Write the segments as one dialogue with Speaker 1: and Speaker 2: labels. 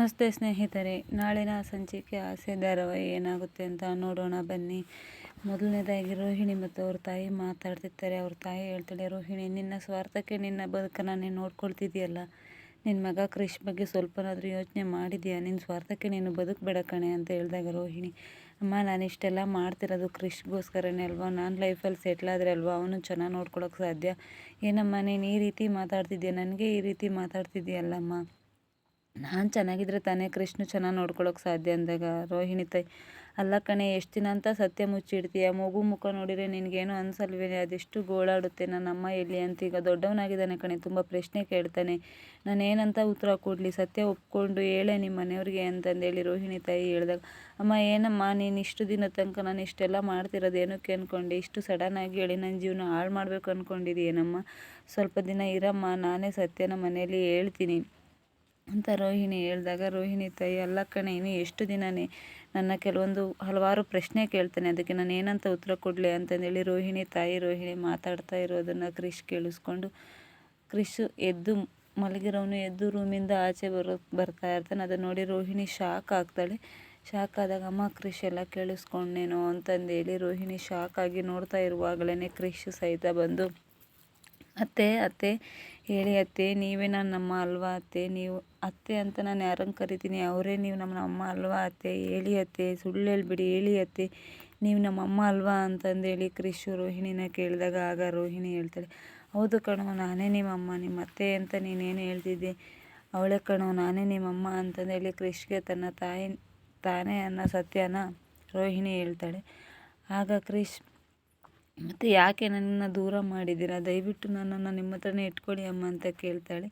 Speaker 1: ನಮಸ್ತೆ ಸ್ನೇಹಿತರೆ, ನಾಳಿನ ಸಂಚಿಕೆ ಆಸೆ ಧಾರಾವಾಹಿ ಏನಾಗುತ್ತೆ ಅಂತ ನೋಡೋಣ ಬನ್ನಿ. ಮೊದಲನೇದಾಗಿ ರೋಹಿಣಿ ಮತ್ತು ಅವ್ರ ತಾಯಿ ಮಾತಾಡ್ತಿರ್ತಾರೆ. ಅವ್ರ ತಾಯಿ ಹೇಳ್ತಾಳೆ, ರೋಹಿಣಿ, ನಿನ್ನ ಸ್ವಾರ್ಥಕ್ಕೆ ನಿನ್ನ ಬದುಕನ್ನು ನೀನು ನೋಡ್ಕೊಳ್ತಿದ್ಯಲ್ಲ ನಿನ್ನ ಮಗ ಕ್ರಿಶ್ ಬಗ್ಗೆ ಸ್ವಲ್ಪನಾದರೂ ಯೋಚನೆ ಮಾಡಿದ್ಯಾ? ನಿನ್ನ ಸ್ವಾರ್ಥಕ್ಕೆ ನೀನು ಬದುಕಬೇಡ ಕಣೆ ಅಂತ ಹೇಳಿದಾಗ ರೋಹಿಣಿ, ಅಮ್ಮ, ನಾನು ಇಷ್ಟೆಲ್ಲ ಮಾಡ್ತಿರೋದು ಕೃಷಿಗೋಸ್ಕರನೇ ಅಲ್ವಾ? ನಾನು ಲೈಫಲ್ಲಿ ಸೆಟ್ಲ್ ಆದರೆ ಅಲ್ವಾ? ಅವನು ಚೆನ್ನಾಗಿ ನೋಡ್ಕೊಳಕ್ಕೆ ಸಾಧ್ಯ? ಏನಮ್ಮ, ನೀನು ಈ ರೀತಿ ಮಾತಾಡ್ತಿದ್ಯಾ? ನನಗೆ ಈ ರೀತಿ ಮಾತಾಡ್ತಿದ್ಯಲ್ಲಮ್ಮ ನಾನು ಚೆನ್ನಾಗಿದ್ರೆ ತಾನೇ ಕೃಷ್ಣ ಚೆನ್ನಾಗಿ ನೋಡ್ಕೊಳ್ಳೋಕೆ ಸಾಧ್ಯ ಅಂದಾಗ. ರೋಹಿಣಿ ತಾಯಿ, ಅಲ್ಲ ಕಣೆ, ಎಷ್ಟು ದಿನ ಅಂತ ಸತ್ಯ ಮುಚ್ಚಿಡ್ತೀಯ? ಮಗು ಮುಖ ನೋಡಿದರೆ ನಿನಗೇನು ಅನ್ಸಲ್ವೇ ಅದೆಷ್ಟು ಗೋಳಾಡುತ್ತೆ? ನನ್ನ ಅಮ್ಮ ಎಲ್ಲಿ ಅಂತ ಈಗ ದೊಡ್ಡವನಾಗಿದ್ದಾನೆ ಕಣೆ, ತುಂಬ ಪ್ರಶ್ನೆ ಕೇಳ್ತಾನೆ. ನಾನು ಏನಂತ ಉತ್ತರ ಕೊಡಲಿ? ಸತ್ಯ ಒಪ್ಕೊಂಡು ಹೇಳೆ ನಿಮ್ಮ ಮನೆಯವ್ರಿಗೆ ಅಂತಂದೇಳಿ ರೋಹಿಣಿ ತಾಯಿ ಹೇಳಿದಾಗ, ಅಮ್ಮ, ಏನಮ್ಮ? ನೀನು ಇಷ್ಟು ದಿನ ತನಕ ನಾನು ಇಷ್ಟೆಲ್ಲ ಮಾಡ್ತಿರೋದು ಏನಕ್ಕೆ ಅಂದ್ಕೊಂಡೆ ಇಷ್ಟು ಸಡನ್ನಾಗಿ ಹೇಳಿ ನನ್ನ ಜೀವನ ಹಾಳು ಮಾಡಬೇಕು ಅಂದ್ಕೊಂಡಿದ್ದೀನಮ್ಮ ಸ್ವಲ್ಪ ದಿನ ಇರಮ್ಮ, ನಾನೇ ಸತ್ಯನ ಮನೆಯಲ್ಲಿ ಹೇಳ್ತೀನಿ. ಅಂತ ರೋಹಿಣಿ ಹೇಳಿದಾಗ, ರೋಹಿಣಿ ತಾಯಿ, ಅಲ್ಲ ಕಣೆ, ಇನ್ನು ಎಷ್ಟು ದಿನನೇ? ನನ್ನ ಕೆಲವೊಂದು ಹಲವಾರು ಪ್ರಶ್ನೆ ಕೇಳ್ತಾನೆ. ಅದಕ್ಕೆ ನಾನು ಏನಂತ ಉತ್ತರ ಕೊಡಲಿ? ಅಂತಂದೇಳಿ ರೋಹಿಣಿ ತಾಯಿ, ರೋಹಿಣಿ ಮಾತಾಡ್ತಾ ಇರೋದನ್ನು ಕ್ರಿಶ್ ಕೇಳಿಸ್ಕೊಂಡು, ಕ್ರಿಶ್ ಎದ್ದು ಮಲಗಿರೋನು ಎದ್ದು ರೂಮಿಂದ ಆಚೆ ಬರೋ, ಬರ್ತಾ ಇರ್ತಾನೆ. ಅದನ್ನು ನೋಡಿ ರೋಹಿಣಿ ಶಾಕ್ ಆಗ್ತಾಳೆ. ಶಾಕ್ ಆದಾಗ, ಅಮ್ಮ, ಕ್ರಿಶ್ ಎಲ್ಲ ಕೇಳಿಸ್ಕೊಂಡೇನೋ? ಅಂತಂದೇಳಿ ರೋಹಿಣಿ ಶಾಕ್ ಆಗಿ ನೋಡ್ತಾ ಇರುವಾಗಲೇ ಕ್ರಿಶ್ ಸಹಿತ ಬಂದು, ಅತ್ತೆ ಅತ್ತೆ ಹೇಳಿ ಅತ್ತೆ, ನೀವೇ ನನ್ನ ಅಮ್ಮ ಅಲ್ವಾ ಅತ್ತೆ? ನೀವು ಅತ್ತೆ ಅಂತ ನಾನು ಯಾರನ್ನು ಕರಿತೀನಿ? ಅವರೇ ನೀವು ನಮ್ಮ ಅಮ್ಮ ಅಲ್ವಾ ಅತ್ತೆ? ಹೇಳಿ ಅತ್ತೆ, ಸುಳ್ಳು ಹೇಳ್ಬಿಡಿ, ಹೇಳಿ ಅತ್ತೆ. ನೀವು ನಮ್ಮ ಅಮ್ಮ ಅಲ್ವಾ ಅಂತಂದೇಳಿ ಕ್ರಿಶು ರೋಹಿಣಿನ ಕೇಳಿದಾಗ ಆಗ ರೋಹಿಣಿ ಹೇಳ್ತಾಳೆ, ಹೌದು ಕಣೋ, ನಾನೇ ನಿಮ್ಮಮ್ಮ ನಿಮ್ಮ ಅತ್ತೆ ಅಂತ ನೀನೇನು ಹೇಳ್ತಿದ್ದೆ? ಅವಳೆ ಕಣೋ, ನಾನೇ ನಿಮ್ಮಮ್ಮ ಅಂತಂದೇಳಿ ಕ್ರಿಶ್ಗೆ ತನ್ನ ತಾಯಿ, ತಾನೇ ಅನ್ನೋ ಸತ್ಯನ ರೋಹಿಣಿ ಹೇಳ್ತಾಳೆ. ಆಗ ಕ್ರಿಶ್ ಮತ್ತು ಯಾಕೆ ನನ್ನನ್ನು ದೂರ ಮಾಡಿದ್ದೀರಾ? ದಯವಿಟ್ಟು ನನ್ನನ್ನು ನಿಮ್ಮ ಹತ್ರನೇ ಇಟ್ಕೊಳ್ಳಿ ಅಮ್ಮ ಅಂತ ಕೇಳ್ತಾಳೆ.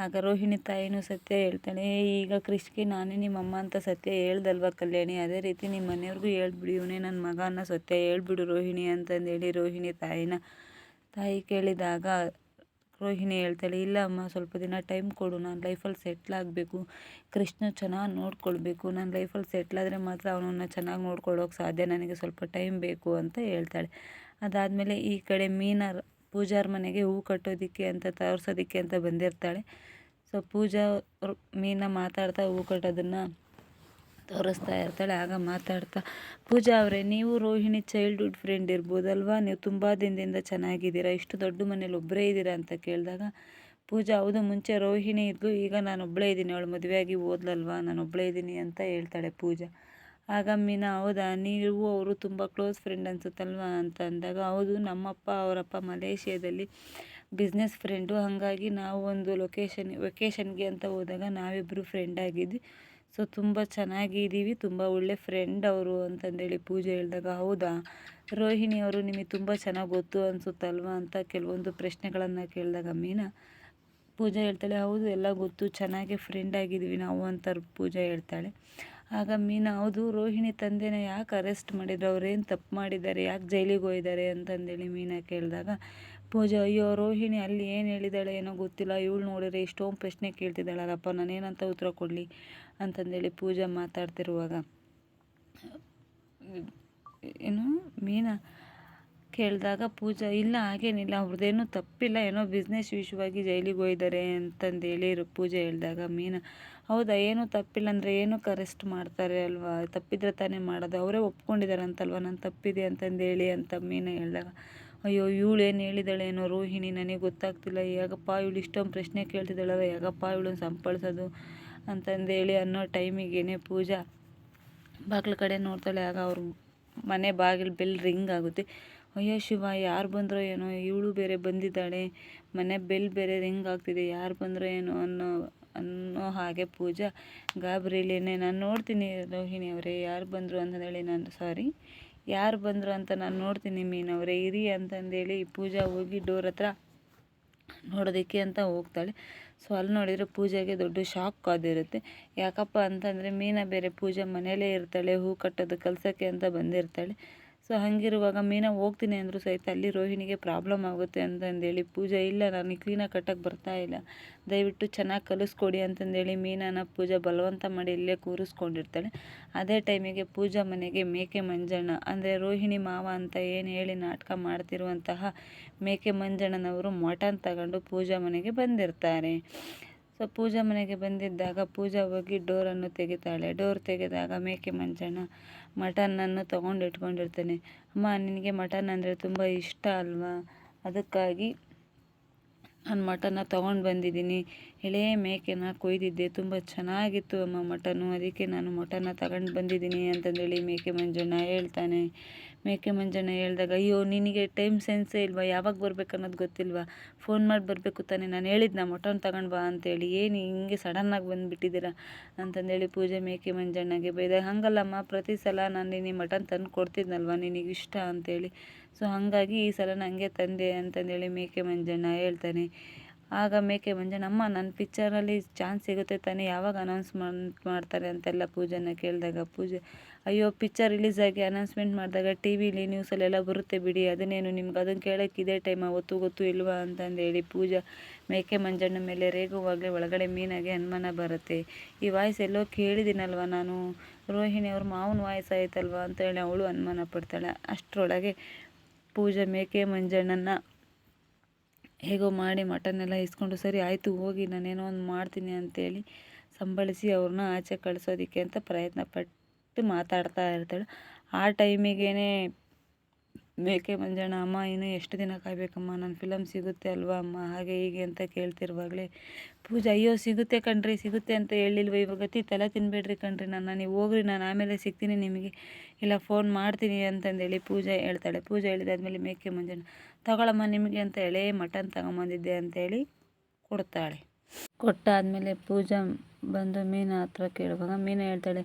Speaker 1: ಆಗ ರೋಹಿಣಿ ತಾಯಿನೂ ಸತ್ಯ ಹೇಳ್ತಾಳೆ ಈಗ ಕ್ರಿಶ್ಗೆ ನಾನೇ ನಿಮ್ಮಮ್ಮ ಅಂತ ಸತ್ಯ ಹೇಳ್ದಲ್ವ ಕಲ್ಯಾಣಿ? ಅದೇ ರೀತಿ ನಿಮ್ಮ ಮನೆಯವ್ರಿಗೂ ಹೇಳ್ಬಿಡಿ ಇವನೇ ನನ್ನ ಮಗ ಅನ್ನೋ ಸತ್ಯ. ಹೇಳ್ಬಿಡು ರೋಹಿಣಿ ಅಂತಂದೇಳಿ ರೋಹಿಣಿ ತಾಯಿನ ತಾಯಿ ಕೇಳಿದಾಗ ರೋಹಿಣಿ ಹೇಳ್ತಾಳೆ, ಇಲ್ಲ ಅಮ್ಮ, ಸ್ವಲ್ಪ ದಿನ ಟೈಮ್ ಕೊಡು, ನಾನು ಲೈಫಲ್ಲಿ ಸೆಟ್ಲ್ ಆಗಬೇಕು. ಕೃಷ್ಣ ಚೆನ್ನಾಗಿ ನೋಡ್ಕೊಳ್ಬೇಕು. ನಾನು ಲೈಫಲ್ಲಿ ಸೆಟ್ಲ್ ಆದರೆ ಮಾತ್ರ ಅವನನ್ನು ಚೆನ್ನಾಗಿ ನೋಡ್ಕೊಳ್ಳೋಕೆ ಸಾಧ್ಯ. ನನಗೆ ಸ್ವಲ್ಪ ಟೈಮ್ ಬೇಕು ಅಂತ ಹೇಳ್ತಾಳೆ. ಅದಾದಮೇಲೆ ಈ ಕಡೆ ಮೀನಾ ಪೂಜಾರ ಮನೆಗೆ ಹೂ ಕಟ್ಟೋದಕ್ಕೆ ಅಂತ ತೋರ್ಸೋದಕ್ಕೆ ಅಂತ ಬಂದಿರ್ತಾಳೆ. ಸೊ ಪೂಜಾ ಮೀನ ಮಾತಾಡ್ತಾ ಹೂ ಕಟ್ಟೋದನ್ನು ತೋರಿಸ್ತಾ ಇರ್ತಾಳೆ, ಆಗ ಮಾತಾಡ್ತಾ, ಪೂಜಾ ಅವರೇ, ನೀವು ರೋಹಿಣಿ ಚೈಲ್ಡ್ಹುಡ್ ಫ್ರೆಂಡ್ ಇರ್ಬೋದಲ್ವಾ? ನೀವು ತುಂಬ ದಿನದಿಂದ ಚೆನ್ನಾಗಿದ್ದೀರಾ? ಇಷ್ಟು ದೊಡ್ಡ ಮನೇಲಿ ಒಬ್ಬರೇ ಇದ್ದೀರಾ? ಅಂತ ಕೇಳಿದಾಗ, ಪೂಜಾ, ಹೌದು, ಮುಂಚೆ ರೋಹಿಣಿ ಇದ್ಲು, ಈಗ ನಾನು ಒಬ್ಬಳೇ ಇದ್ದೀನಿ, ಅವಳು ಮದುವೆಯಾಗಿ ಓದ್ಲಲ್ವಾ? ನಾನು ಒಬ್ಬಳೇ ಇದ್ದೀನಿ, ಅಂತ ಹೇಳ್ತಾಳೆ ಪೂಜಾ. ಆಗ ಮೀನಾ ಹೌದಾ? ನೀವು ಅವರು ತುಂಬ ಕ್ಲೋಸ್ ಫ್ರೆಂಡ್ ಅನ್ಸುತ್ತಲ್ವಾ ಅಂತ ಅಂದಾಗ ಹೌದು, ನಮ್ಮಪ್ಪ ಅವರಪ್ಪ ಮಲೇಷ್ಯಾದಲ್ಲಿ ಬಿಸ್ನೆಸ್ ಫ್ರೆಂಡು. ಹಾಗಾಗಿ ನಾವು ಒಂದು ಲೊಕೇಶನ್, ವೆಕೇಷನ್ಗೆ ಅಂತ ಹೋದಾಗ ನಾವಿಬ್ಬರು ಫ್ರೆಂಡ್ ಆಗಿದ್ವಿ. ಸೊ, ತುಂಬ ಚೆನ್ನಾಗಿದ್ದೀವಿ, ತುಂಬ ಒಳ್ಳೆ ಫ್ರೆಂಡ್ ಅವರು ಅಂತಂದೇಳಿ ಪೂಜೆ ಹೇಳಿದಾಗ, ಹೌದಾ? ರೋಹಿಣಿ ಅವರು ನಿಮಗೆ ತುಂಬ ಚೆನ್ನಾಗಿ ಗೊತ್ತು ಅನಿಸುತ್ತಲ್ವಾ ಅಂತ ಕೆಲವೊಂದು ಪ್ರಶ್ನೆಗಳನ್ನು ಕೇಳಿದಾಗ ಮೀನಾ. ಪೂಜಾ ಹೇಳ್ತಾಳೆ, ಹೌದು, ಎಲ್ಲ ಗೊತ್ತು, ಚೆನ್ನಾಗಿ ಫ್ರೆಂಡ್ ಆಗಿದ್ದೀವಿ ನಾವು ಅಂತ ಪೂಜಾ ಹೇಳ್ತಾಳೆ. ಆಗ ಮೀನಾ, ಹೌದು, ರೋಹಿಣಿ ತಂದೆನ ಯಾಕೆ ಅರೆಸ್ಟ್ ಮಾಡಿದ್ರು? ಅವ್ರೇನು ತಪ್ಪು ಮಾಡಿದ್ದಾರೆ? ಯಾಕೆ ಜೈಲಿಗೆ ಹೋಗಿದ್ದಾರೆ? ಅಂತಂದೇಳಿ ಮೀನಾ ಕೇಳಿದಾಗ, ಪೂಜಾ, ಅಯ್ಯೋ, ರೋಹಿಣಿ ಅಲ್ಲಿ ಏನು ಹೇಳಿದಾಳೆ ಏನೋ ಗೊತ್ತಿಲ್ಲ. ಇವಳು ನೋಡಿದ್ರೆ ಇಷ್ಟೊಂದು ಪ್ರಶ್ನೆ ಕೇಳ್ತಿದ್ದಾಳಲ್ಲಪ್ಪ, ನಾನೇನಂತ ಉತ್ತರ ಕೊಡಲಿ? ಅಂತಂದೇಳಿ ಪೂಜಾ ಮಾತಾಡ್ತಿರುವಾಗ, ಏನು ಮೀನಾ ಕೇಳಿದಾಗ ಪೂಜಾ, ಇಲ್ಲ, ಹಾಗೇನಿಲ್ಲ, ಅವ್ರದ್ದೇನು ತಪ್ಪಿಲ್ಲ, ಏನೋ ಬಿಸ್ನೆಸ್ ವಿಷಯವಾಗಿ ಜೈಲಿಗೆ ಹೋಗಿದ್ದಾರೆ ಅಂತಂದೇಳಿ ಪೂಜೆ ಹೇಳಿದಾಗ, ಮೀನಾ, ಹೌದಾ, ಏನು ತಪ್ಪಿಲ್ಲ, ಅಂದರೆ ಏನಕ್ಕೆ ಅರೆಸ್ಟ್ ಮಾಡ್ತಾರೆ ಅಲ್ವಾ? ತಪ್ಪಿದ್ರೆ ತಾನೇ ಮಾಡೋದು, ಅವರೇ ಒಪ್ಕೊಂಡಿದ್ದಾರೆ ಅಂತಲ್ವ? ನಾನು ತಪ್ಪಿದೆ ಅಂತಂದೇಳಿ ಅಂತ ಮೀನಾ ಹೇಳಿದಾಗ, ಅಯ್ಯೋ, ಇವಳು ಏನು ಹೇಳಿದಾಳೇನೋ ರೋಹಿಣಿ, ನನಗೆ ಗೊತ್ತಾಗ್ತಿಲ್ಲ, ಯಾಕಪ್ಪ ಇವಳು ಇಷ್ಟೊಂದು ಪ್ರಶ್ನೆ ಕೇಳ್ತಿದ್ದಾಳಲ್ಲ, ಯಾಕಪ್ಪ ಇವಳನ್ನ ಸಂಪಳಿಸೋದು? ಅಂತಂದೇಳಿ ಅನ್ನೋ ಟೈಮಿಗೇನೆ ಪೂಜಾ ಬಾಗಿಲ ಕಡೆ ನೋಡ್ತಾಳೆ, ಆಗ ಅವ್ರ ಮನೆ ಬಾಗಿಲು ಬೆಲ್ ರಿಂಗ್ ಆಗುತ್ತೆ. ಅಯ್ಯೋ ಶಿವ, ಯಾರು ಬಂದರೋ ಏನೋ, ಇವಳು ಬೇರೆ ಬಂದಿದ್ದಾಳೆ, ಮನೆ ಬೆಲ್ ಬೇರೆ ರಿಂಗ್ ಆಗ್ತಿದೆ, ಯಾರು ಬಂದರೋ ಏನೋ ಅನ್ನೋ ಅನ್ನೋ ಹಾಗೆ ಪೂಜಾ ಗಾಬರಿಲೇನೆ ನಾನು ನೋಡ್ತೀನಿ ರೋಹಿಣಿ ಅವರೇ, ಯಾರು ಬಂದರು ಅಂತಂದೇಳಿ ನಾನು ಸಾರಿ ಯಾರು ಬಂದರು ಅಂತ ನಾನು ನೋಡ್ತೀನಿ ಮೀನವರೇ ಇರಿ ಅಂತಂದೇಳಿ ಪೂಜಾ ಹೋಗಿ ಡೋರ್ ಹತ್ರ ನೋಡೋದಕ್ಕೆ ಅಂತ ಹೋಗ್ತಾಳೆ. ಸೊ ಅಲ್ಲಿ ನೋಡಿದರೆ ಪೂಜೆಗೆ ದೊಡ್ಡ ಶಾಕ್ ಆದಿರುತ್ತೆ. ಯಾಕಪ್ಪ ಅಂತಂದರೆ ಮೀನಾ ಬೇರೆ ಪೂಜೆ ಮನೆಯಲ್ಲೇ ಇರ್ತಾಳೆ, ಹೂ ಕಟ್ಟೋದು ಕಲ್ಸೋಕ್ಕೆ ಅಂತ ಬಂದಿರ್ತಾಳೆ. ಸೊ ಹಾಗಿರುವಾಗ ಮೀನಾ ಹೋಗ್ತೀನಿ ಅಂದರೂ ಸಹಿತ ಅಲ್ಲಿ ರೋಹಿಣಿಗೆ ಪ್ರಾಬ್ಲಮ್ ಆಗುತ್ತೆ ಅಂತಂದೇಳಿ ಪೂಜಾ ಇಲ್ಲ ನಾನು ಕ್ಲೀನಾಗಿ ಕಟ್ಟಕ್ಕೆ ಬರ್ತಾ ಇಲ್ಲ. ದಯವಿಟ್ಟು ಚೆನ್ನಾಗಿ ಕಲಿಸ್ಕೊಡಿ ಅಂತಂದೇಳಿ ಮೀನಾನ ಪೂಜಾ ಬಲವಂತ ಮಾಡಿ ಇಲ್ಲೇ ಕೂರಿಸ್ಕೊಂಡಿರ್ತಾಳೆ. ಅದೇ ಟೈಮಿಗೆ ಪೂಜಾ ಮನೆಗೆ ಮೇಕೆ ಮಂಜಣ್ಣ, ಅಂದರೆ ರೋಹಿಣಿ ಮಾವ ಅಂತ ಏನು ಹೇಳಿ ನಾಟಕ ಮಾಡ್ತಿರುವಂತಹ ಮೇಕೆ ಮಂಜಣ್ಣನವರು ಮಟನ್ ತಗೊಂಡು ಪೂಜಾ ಮನೆಗೆ ಬಂದಿರ್ತಾರೆ. ಸೊ ಪೂಜಾ ಮನೆಗೆ ಬಂದಿದ್ದಾಗ ಪೂಜಾ ಹೋಗಿ ಡೋರನ್ನು ತೆಗಿತಾಳೆ. ಡೋರ್ ತೆಗೆದಾಗ ಮೇಕೆ ಮಂಜಣ್ಣ ಮಟನನ್ನು ತೊಗೊಂಡು ಇಟ್ಕೊಂಡಿರ್ತಾನೆ. ಅಮ್ಮ, ನಿನಗೆ ಮಟನ್ ಅಂದರೆ ತುಂಬ ಇಷ್ಟ ಅಲ್ವಾ? ಅದಕ್ಕಾಗಿ ನಾನು ಮಟನ್ನ ತಗೊಂಡು ಬಂದಿದ್ದೀನಿ. ಎಳೆ ಮೇಕೆನ ಕೊಯ್ದಿದ್ದೆ. ತುಂಬ ಚೆನ್ನಾಗಿತ್ತು ಅಮ್ಮ ಮಟನು. ಅದಕ್ಕೆ ನಾನು ಮಟನ್ನ ತಗೊಂಡು ಬಂದಿದ್ದೀನಿ ಅಂತಂದೇಳಿ ಮೇಕೆ ಮಂಜಣ್ಣ ಹೇಳ್ತಾನೆ. ಮೇಕೆ ಮಂಜಣ್ಣ ಹೇಳಿದಾಗ, ಅಯ್ಯೋ, ನಿನಗೆ ಟೈಮ್ ಸೆನ್ಸೇ ಇಲ್ವಾ? ಯಾವಾಗ ಬರ್ಬೇಕು ಅನ್ನೋದು ಗೊತ್ತಿಲ್ವಾ? ಫೋನ್ ಮಾಡಿ ಬರಬೇಕು ತಾನೇ, ನಾನು ಹೇಳಿದ್ನ ಮಟನ್ ತಗೊಂಡು ಬಾ ಅಂತೇಳಿ. ಏನು, ಹಿಂಗೆ ಸಡನ್ನಾಗಿ ಬಂದುಬಿಟ್ಟಿದ್ದೀರಾ? ಅಂತಂದೇಳಿ ಪೂಜೆ ಮೇಕೆ ಮಂಜಣ್ಣಗೆ ಬೈದಾಗ, ಹಾಗಲ್ಲಮ್ಮ, ಪ್ರತಿ ಸಲ ನಾನು ನಿನಗೆ ಮಟನ್ ತಂದು ಕೊಡ್ತಿದ್ನಲ್ವ? ನಿನಗೆ ಇಷ್ಟ? ಅಂತೇಳಿ. ಸೊ ಹಾಗಾಗಿ ಈ ಸಲ ನನಗೆ ತಂದೆ ಅಂತಂದೇಳಿ ಮೇಕೆ ಮಂಜಣ್ಣ ಹೇಳ್ತಾನೆ ಆಗ ಮೇಕೆ ಮಂಜಣ್ಣ ಅಮ್ಮ ನನ್ನ ಪಿಕ್ಚರಲ್ಲಿ ಚಾನ್ಸ್ ಸಿಗುತ್ತೆ ತಾನೇ, ಯಾವಾಗ ಅನೌನ್ಸ್ಮೆಂಟ್ ಮಾಡ್ತಾರೆ? ಅಂತೆಲ್ಲ ಪೂಜೆನ ಕೇಳಿದಾಗ ಪೂಜೆ, ಅಯ್ಯೋ ಪಿಕ್ಚರ್ ರಿಲೀಸ್ ಆಗಿ ಅನೌನ್ಸ್ಮೆಂಟ್ ಮಾಡಿದಾಗ ಟಿ ವಿಲಿ ನ್ಯೂಸಲ್ಲೆಲ್ಲ ಬರುತ್ತೆ ಬಿಡಿ ಅದನ್ನೇನು ನಿಮ್ಗೆ ಅದನ್ನು ಕೇಳೋಕ್ಕೆ ಇದೇ ಟೈಮ ಒತ್ತು ಗೊತ್ತು ಇಲ್ವಾ? ಅಂತಂದೇಳಿ ಪೂಜಾ, ಮೇಕೆ ಮಂಜಣ್ಣ ಮೇಲೆ ರೇಗುವಾಗಲೇ ಒಳಗಡೆ ಮೀನಾಗೆ ಅನುಮಾನ ಬರುತ್ತೆ. ಈ ವಾಯ್ಸ್ ಎಲ್ಲೋ ಕೇಳಿದ್ದೀನಲ್ವ ನಾನು? ರೋಹಿಣಿ ಅವ್ರ ಮಾವನ ವಾಯ್ಸ್ ಆಯ್ತಲ್ವ? ಅಂತೇಳಿ ಅವಳು ಅನುಮಾನ ಪಡ್ತಾಳೆ. ಅಷ್ಟರೊಳಗೆ ಪೂಜಾ, ಮೇಕೆ ಮಂಜಣ್ಣನ ಹೇಗೋ ಮಾಡಿ ಮಟನ್ನೆಲ್ಲ ಇಸ್ಕೊಂಡು ಸರಿ ಆಯಿತು ಹೋಗಿ ನಾನೇನೋ ಒಂದು ಮಾಡ್ತೀನಿ ಅಂತೇಳಿ ಸಂಬಳಿಸಿ ಅವ್ರನ್ನ ಆಚೆ ಕಳಿಸೋದಕ್ಕೆ ಅಂತ ಪ್ರಯತ್ನ ಪಟ್ಟು ಮಾತಾಡ್ತಾ ಇರ್ತಾಳೆ. ಆ ಟೈಮಿಗೇ ಮೇಕೆ ಮಂಜಣ್ಣ, ಅಮ್ಮ ಇನ್ನೂ ಎಷ್ಟು ದಿನ ಕಾಯಬೇಕಮ್ಮ? ನನ್ನ ಫಿಲಮ್ ಸಿಗುತ್ತೆ ಅಲ್ವಾ ಅಮ್ಮ? ಹಾಗೆ ಹೀಗೆ ಅಂತ ಕೇಳ್ತಿರುವಾಗಲೇ, ಪೂಜಾ, ಅಯ್ಯೋ, ಸಿಗುತ್ತೆ ಕಣ್ರಿ, ಸಿಗುತ್ತೆ ಅಂತ ಹೇಳಿಲ್ವ? ಇವಾಗ ತಲೆ ತಿನ್ನಬೇಡ್ರಿ ಕಣ್ರಿ ನನ್ನ. ನೀವು ಹೋಗ್ರಿ, ನಾನು ಆಮೇಲೆ ಸಿಗ್ತೀನಿ ನಿಮಗೆ. ಇಲ್ಲ ಫೋನ್ ಮಾಡ್ತೀನಿ ಅಂತಂದೇಳಿ ಪೂಜಾ ಹೇಳ್ತಾಳೆ. ಪೂಜೆ ಹೇಳಿದಾದ್ಮೇಲೆ ಮೇಕೆ ಮಂಜಣ್ಣ, ತಗೊಳಮ್ಮ ನಿಮಗೆ ಅಂತ ಹೇಳಿ ಮಟನ್ ತಗೊಂಬಂದಿದ್ದೆ ಅಂತೇಳಿ ಕೊಡ್ತಾಳೆ. ಕೊಟ್ಟಾದಮೇಲೆ ಪೂಜಾ ಬಂದು ಮೀನ ಹತ್ರ ಕೇಳುವಾಗ ಮೀನ ಹೇಳ್ತಾಳೆ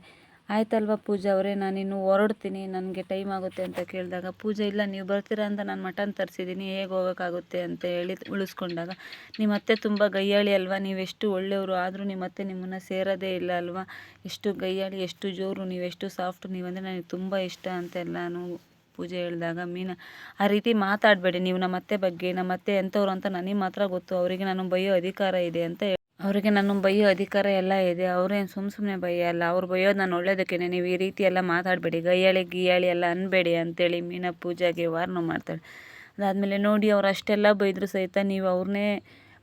Speaker 1: ಆಯ್ತಲ್ವ ಪೂಜಾ ಅವರೇ? ನಾನು ಇನ್ನು ಹೊರಡ್ತೀನಿ. ನನಗೆ ಟೈಮ್ ಆಗುತ್ತೆ ಅಂತ ಕೇಳಿದಾಗ, ಪೂಜೆ, ಇಲ್ಲ, ನೀವು ಬರ್ತೀರಾ ಅಂತ ನಾನು ಮಟನ್ ತರಿಸಿದ್ದೀನಿ ಹೇಗೆ ಹೋಗೋಕ್ಕಾಗುತ್ತೆ ಅಂತ ಹೇಳಿ ಉಳಿಸ್ಕೊಂಡಾಗ, ನಿಮ್ಮ ಅತ್ತೆ ತುಂಬ ಗಯ್ಯಾಳಿ ಅಲ್ವಾ? ನೀವೆಷ್ಟು ಒಳ್ಳೆಯವರು ಆದರೂ ನಿಮ್ಮ ಅತ್ತೆ ನಿಮ್ಮನ್ನು ಸೇರೋದೇ ಇಲ್ಲ ಅಲ್ವಾ? ಎಷ್ಟು ಗಯ್ಯಾಳಿ ಎಷ್ಟು ಜೋರು ನೀವೆಷ್ಟು ಸಾಫ್ಟ್ ನೀವಂದರೆ ನನಗೆ ತುಂಬ ಇಷ್ಟ ಅಂತೆಲ್ಲನೂ ಪೂಜೆ ಹೇಳಿದಾಗ, ಮೀನ, ಆ ರೀತಿ ಮಾತಾಡಬೇಡಿ. ನೀವು ನಮ್ಮ ಅತ್ತೆ ಬಗ್ಗೆ ನಮ್ಮ ಅತ್ತೆ ಎಂಥವ್ರು ಅಂತ ನನಗೆ ಮಾತ್ರ ಗೊತ್ತು. ಅವರಿಗೆ ನಾನು ಬಯ್ಯೋ ಅಧಿಕಾರ ಇದೆ ಅಂತ ಅವರಿಗೆ ನಾನು ಬೈಯೋ ಅಧಿಕಾರ ಎಲ್ಲ ಇದೆ. ಅವರೇನು ಸುಮ್ಮ ಸುಮ್ಮನೆ ಬೈಯಲ್ಲ ಅವ್ರು ಬೈಯೋದು ನಾನು ಒಳ್ಳೇದಕ್ಕೆ ನೀವು ಈ ರೀತಿ ಎಲ್ಲ ಮಾತಾಡಬೇಡಿ. ಗೈಯಾಳಿ, ಗಿಯಾಳಿ ಎಲ್ಲ ಅನ್ಬೇಡಿ ಅಂತೇಳಿ ಮೀನ ಪೂಜಾಗೆ ವಾರ್ನು ಮಾಡ್ತಾಳೆ. ಅದಾದಮೇಲೆ ನೋಡಿ ಅವ್ರು ಅಷ್ಟೆಲ್ಲ ಬೈದರೂ ಸಹಿತ ನೀವು ಅವ್ರನ್ನೇ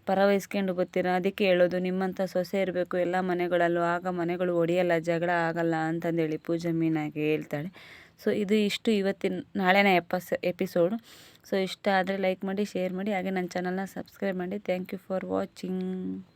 Speaker 1: ಪರವಹಿಸ್ಕೊಂಡು ಬರ್ತೀರಾ? ಅದಕ್ಕೆ ಹೇಳೋದು, ನಿಮ್ಮಂಥ ಸೊಸೆ ಇರಬೇಕು, ಎಲ್ಲ ಮನೆಗಳಲ್ಲೂ ಆಗ ಮನೆಗಳು ಒಡೆಯಲ್ಲ, ಜಗಳ ಆಗಲ್ಲ ಅಂತಂದೇಳಿ ಪೂಜೆ ಮೀನಾಗೆ ಹೇಳ್ತಾಳೆ. ಸೊ, ಇದು ಇಷ್ಟು ಇವತ್ತಿನ ನಾಳೆನೇ ಎಪಸ್, ಎಪಿಸೋಡು. ಸೊ, ಇಷ್ಟ ಆದರೆ ಲೈಕ್ ಮಾಡಿ, ಶೇರ್ ಮಾಡಿ, ಹಾಗೆ ನನ್ನ ಚಾನಲ್ನ ಸಬ್ಸ್ಕ್ರೈಬ್ ಮಾಡಿ. Thank you for watching.